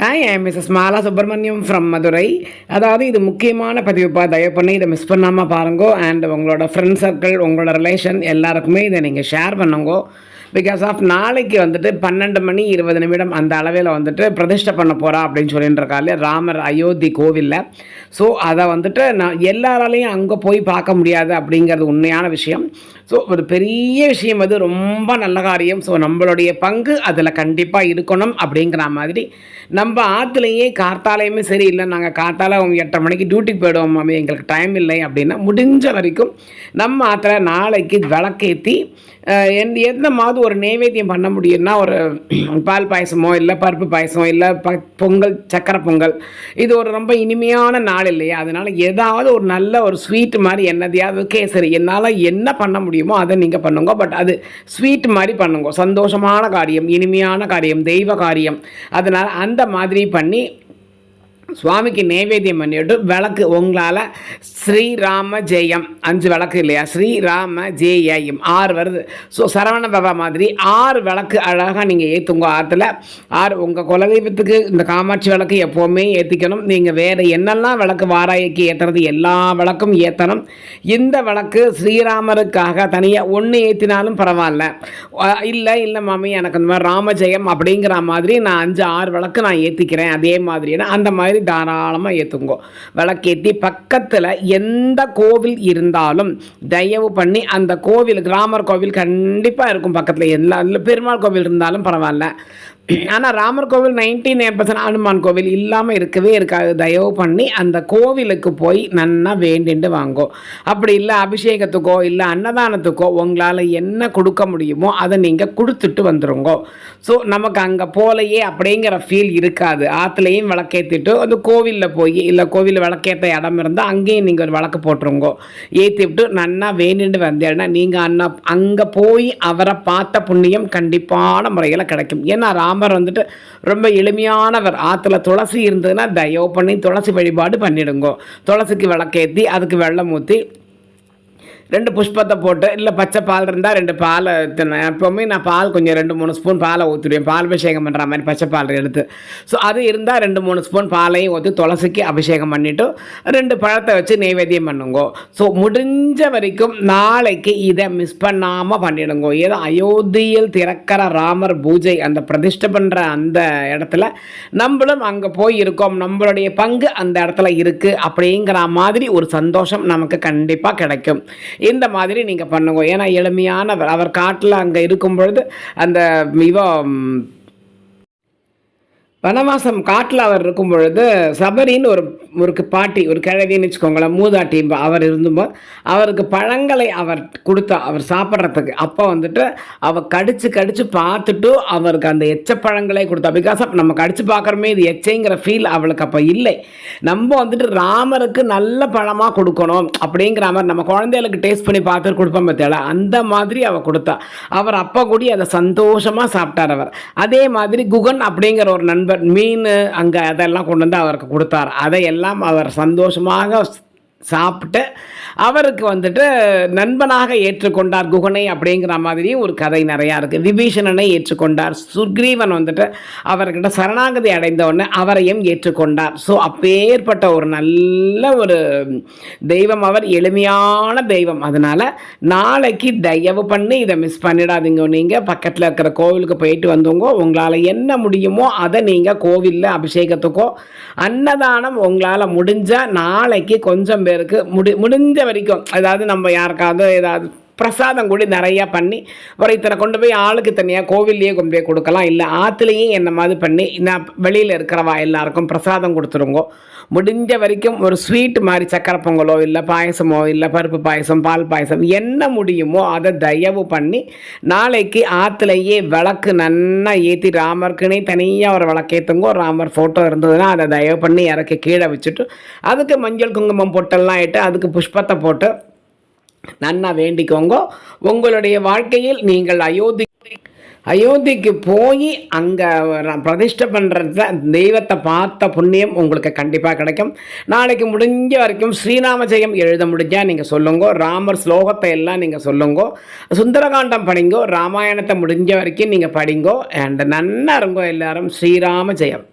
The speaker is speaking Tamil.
Hi I Mrs Mala Subramaniam from Madurai அதாவது இது முக்கியமான பதிவுப்பா தயவு பண்ணி இதை மிஸ் பண்ணாமல் பாருங்கோ. அண்ட் உங்களோட ஃப்ரெண்ட் சர்க்கிள் உங்களோட ரிலேஷன் எல்லாருக்குமே இதை நீங்கள் ஷேர் பண்ணுங்கோ. பிகாஸ் ஆஃப் நாளைக்கு வந்துட்டு பன்னெண்டு மணி இருபது நிமிடம் அந்த அளவில் வந்துட்டு பிரதிஷ்டை பண்ண போகிறா அப்படின்னு சொல்லிட்டு இருக்காரு ராமர் அயோத்தி கோவிலில். ஸோ அதை வந்துட்டு நான் எல்லாராலையும் அங்கே போய் பார்க்க முடியாது அப்படிங்கிறது உண்மையான விஷயம். ஸோ ஒரு பெரிய விஷயம் அது ரொம்ப நல்ல காரியம். ஸோ நம்மளுடைய பங்கு அதில் கண்டிப்பாக இருக்கணும் அப்படிங்கிற மாதிரி. நம்ம ஆற்றுலையே கார்த்தாலையுமே சரி இல்லை நாங்கள் கார்த்தால எட்டரை மணிக்கு டியூட்டிக்கு போயிடுவோம் மாமி எங்களுக்கு டைம் இல்லை அப்படின்னா முடிஞ்ச வரைக்கும் நம்ம ஆற்றுல நாளைக்கு விளக்கேற்றி எந்த எந்த மாதிரி ஒரு நைவேத்தியம் பண்ண முடியும்னா ஒரு பால் பாயசமோ இல்லை பருப்பு பாயசம் இல்லை ப பொங்கல் சக்கரை பொங்கல் இது ஒரு ரொம்ப இனிமையான நாள் இல்லையா? அதனால் ஏதாவது ஒரு நல்ல ஒரு ஸ்வீட் மாதிரி என்னதையாவது கேசரி என்னால் என்ன பண்ண முடியும்? அதை நீங்கள் பண்ணுங்க. பட் அது ஸ்வீட் மாதிரி பண்ணுங்க. சந்தோஷமான காரியம் இனிமையான காரியம் தெய்வ காரியம். அதனால் அந்த மாதிரி பண்ணி சுவாமிக்கு நைவேத்தியம் பண்ணிவிட்டு விளக்கு உங்களால் ஸ்ரீராம ஜெயம். அஞ்சு விளக்கு இல்லையா? ஸ்ரீராம ஜெயம். ஆறு வருது. ஸோ சரவண பாபா மாதிரி ஆறு விளக்கு அழகாக நீங்கள் ஏற்றுங்க ஆற்றுல ஆறு உங்கள் குலதெய்வத்துக்கு இந்த காமாட்சி விளக்கு எப்போவுமே ஏற்றிக்கணும் நீங்கள் வேறு என்னெல்லாம் விளக்கு வாராய்க்கு ஏற்றுறது எல்லா விளக்கும் ஏற்றணும் இந்த விளக்கு ஸ்ரீராமருக்காக தனியாக ஒன்று ஏற்றினாலும் பரவாயில்ல. இல்லை இல்லை மாமி எனக்கு இந்த மாதிரி ராம ஜெயம் அப்படிங்கிற மாதிரி நான் அஞ்சு ஆறு விளக்கு நான் ஏற்றிக்கிறேன் அதே மாதிரினா அந்த மாதிரி தாராளமாக ஏற்றுங்கோ விளக்கேற்றி பக்கத்தில் எந்த கோவில் இருந்தாலும் தயவு பண்ணி அந்த கோவில் ராமர் கோவில் கண்டிப்பாக இருக்கும் பக்கத்தில். எல்லா பெருமாள் கோவில் இருந்தாலும் பரவாயில்ல. ஆனால் ராமர் கோவில் நைன்டி நைன் பர்சன்ட் ஹனுமான் கோவில் இல்லாமல் இருக்கவே இருக்காது. தயவு பண்ணி அந்த கோவிலுக்கு போய் நன்னா வேண்டிண்டு வாங்கோ. அப்படி இல்லை அபிஷேகத்துக்கோ இல்லை அன்னதானத்துக்கோ உங்களால் என்ன கொடுக்க முடியுமோ அதை நீங்கள் கொடுத்துட்டு வந்துருங்கோ. ஸோ நமக்கு அங்கே போலையே அப்படிங்கிற ஃபீல் இருக்காது. ஆற்றுலையும் விளக்கேற்றிட்டு அந்த கோவிலில் போய் இல்லை கோவிலில் விளக்கேற்ற இடம் இருந்தால் அங்கேயும் நீங்கள் ஒரு விளக்கு போட்டுருங்கோ. ஏற்றி விட்டு நன்னா வேண்டிண்டு வந்தேன்னா நீங்கள் அண்ணா அங்கே போய் அவரை பார்த்த புண்ணியம் கண்டிப்பான முறையில் கிடைக்கும். ஏன்னா ராமர் வந்துட்டு ரொம்ப எளிமையானவர். ஆற்றுல துளசி இருந்ததுன்னா தயவு பண்ணி துளசி வழிபாடு பண்ணிடுங்கோ. துளசிக்கு விளக்கேற்றி அதுக்கு வெள்ளம் ஊற்றி ரெண்டு புஷ்பத்தை போட்டு இல்லை பச்சை பால் இருந்தால் ரெண்டு பாலை தின்னேன் எப்போவுமே நான் பால் கொஞ்சம் ரெண்டு மூணு ஸ்பூன் பாலை ஊற்றிடுவேன் பால் அபிஷேகம் பண்ணுற மாதிரி பச்சை பால் எடுத்து. ஸோ அது இருந்தால் ரெண்டு மூணு ஸ்பூன் பாலையும் ஊற்றி துளசிக்கு அபிஷேகம் பண்ணிவிட்டு ரெண்டு பழத்தை வச்சு நெய்வேத்தியம் பண்ணுங்கோ. ஸோ முடிஞ்ச வரைக்கும் நாளைக்கு இதை மிஸ் பண்ணாமல் பண்ணிடுங்கோ. ஏதோ அயோத்தியில் திறக்கிற ராமர் பூஜை அந்த பிரதிஷ்டை பண்ணுற அந்த இடத்துல நம்மளும் அங்கே போய் இருக்கோம். நம்மளுடைய பங்கு அந்த இடத்துல இருக்குது அப்படிங்கிற மாதிரி ஒரு சந்தோஷம் நமக்கு கண்டிப்பாக கிடைக்கும். இந்த மாதிரி நீங்கள் பண்ணுங்க. ஏன்னா எளிமையானவர். அவர் காட்டில் அங்கே இருக்கும் பொழுது அந்த இவன் வனவாசம் காட்டில் அவர் இருக்கும் பொழுது சபரின்னு ஒரு ஒரு பாட்டி ஒரு கிழவின்னு வச்சுக்கோங்களேன் மூதாட்டி அவர் இருந்தும்போது அவருக்கு பழங்களை அவர் கொடுத்தா அவர் சாப்பிட்றதுக்கு. அப்போ வந்துட்டு அவர் கடித்து கடித்து பார்த்துட்டு அவருக்கு அந்த எச்ச பழங்களே கொடுத்தா. பிகாஸ் நம்ம கடித்து பார்க்குறமே இது எச்சைங்கிற ஃபீல் அவளுக்கு அப்போ இல்லை. நம்ம வந்துட்டு ராமருக்கு நல்ல பழமாக கொடுக்கணும் அப்படிங்கிற மாதிரி நம்ம குழந்தைகளுக்கு டேஸ்ட் பண்ணி பார்த்துட்டு கொடுப்போம் பார்த்தேல அந்த மாதிரி அவள் கொடுத்தா. அவர் அப்போ கூடி அதை சந்தோஷமாக சாப்பிட்டார் அவர். அதே மாதிரி குகன் அப்படிங்கிற ஒரு நண்பர் மீன் அங்கே அதெல்லாம் கொண்டு வந்து அவருக்கு கொடுத்தார். அதையெல்லாம் அவர் சந்தோஷமாக சாப்பிட்டு அவருக்கு வந்துட்டு நண்பனாக ஏற்றுக்கொண்டார் குகனை அப்படிங்கிற மாதிரி ஒரு கதை நிறையா இருக்குது விபீஷணனை ஏற்றுக்கொண்டார். சுக்ரீவன் வந்துட்டு அவர்கிட்ட சரணாகதி அடைந்த உடனே அவரையும் ஏற்றுக்கொண்டார். ஸோ அப்பேற்பட்ட ஒரு நல்ல ஒரு தெய்வம் அவர் எளிமையான தெய்வம். அதனால் நாளைக்கு தயவு பண்ணி இதை மிஸ் பண்ணிடாதீங்க. நீங்கள் பக்கத்தில் இருக்கிற கோவிலுக்கு போயிட்டு வந்தவங்க உங்களால் என்ன முடியுமோ அதை நீங்கள் கோவிலில் அபிஷேகத்துக்கோ அன்னதானம் உங்களால் முடிஞ்சால் நாளைக்கு கொஞ்சம் பேருக்கு முடி முடிஞ்ச வரைக்கும் அதாவது நம்ம யாருக்காவது ஏதாவது பிரசாதம் கூட நிறையா பண்ணி ஒரு இத்தனை கொண்டு போய் ஆளுக்கு தனியாக கோவில்லையே கொண்டு போய் கொடுக்கலாம். இல்லை ஆற்றுலையே என்ன மாதிரி பண்ணி நான் வெளியில் இருக்கிறவா எல்லாருக்கும் பிரசாதம் கொடுத்துருங்கோ. முடிஞ்ச வரைக்கும் ஒரு ஸ்வீட் மாதிரி சக்கரை பொங்கலோ இல்லை பாயசமோ இல்லை பருப்பு பாயசம் பால் பாயசம் என்ன முடியுமோ அதை தயவு பண்ணி நாளைக்கு ஆற்றுலையே விளக்கு நன்னா ஏற்றி ராமருக்குனே தனியாக ஒரு விளக்கேற்றுங்கோ ராமர் ஃபோட்டோ இருந்ததுன்னா அதை தயவு பண்ணி இறக்கி கீழே வச்சுட்டு அதுக்கு மஞ்சள் குங்குமம் பொட்டெல்லாம் இட்டு அதுக்கு புஷ்பத்தை போட்டு நன்னா வேண்டிக்கோங்க. உங்களுடைய வாழ்க்கையில் நீங்கள் அயோத்தி அயோத்திக்கு போய் அங்கே பிரதிஷ்டை பண்ணுறத தெய்வத்தை பார்த்த புண்ணியம் உங்களுக்கு கண்டிப்பாக கிடைக்கும். நாளைக்கு முடிஞ்ச வரைக்கும் ஸ்ரீராமஜெயம் எழுத முடிஞ்சால் நீங்கள் சொல்லுங்க. ராமர் ஸ்லோகத்தை எல்லாம் நீங்கள் சொல்லுங்க. சுந்தரகாண்டம் படிங்கோ. ராமாயணத்தை முடிஞ்ச வரைக்கும் நீங்கள் படிங்கோ. அண்ட் நன்னா இருங்கோ எல்லாரும். ஸ்ரீராம ஜெயம்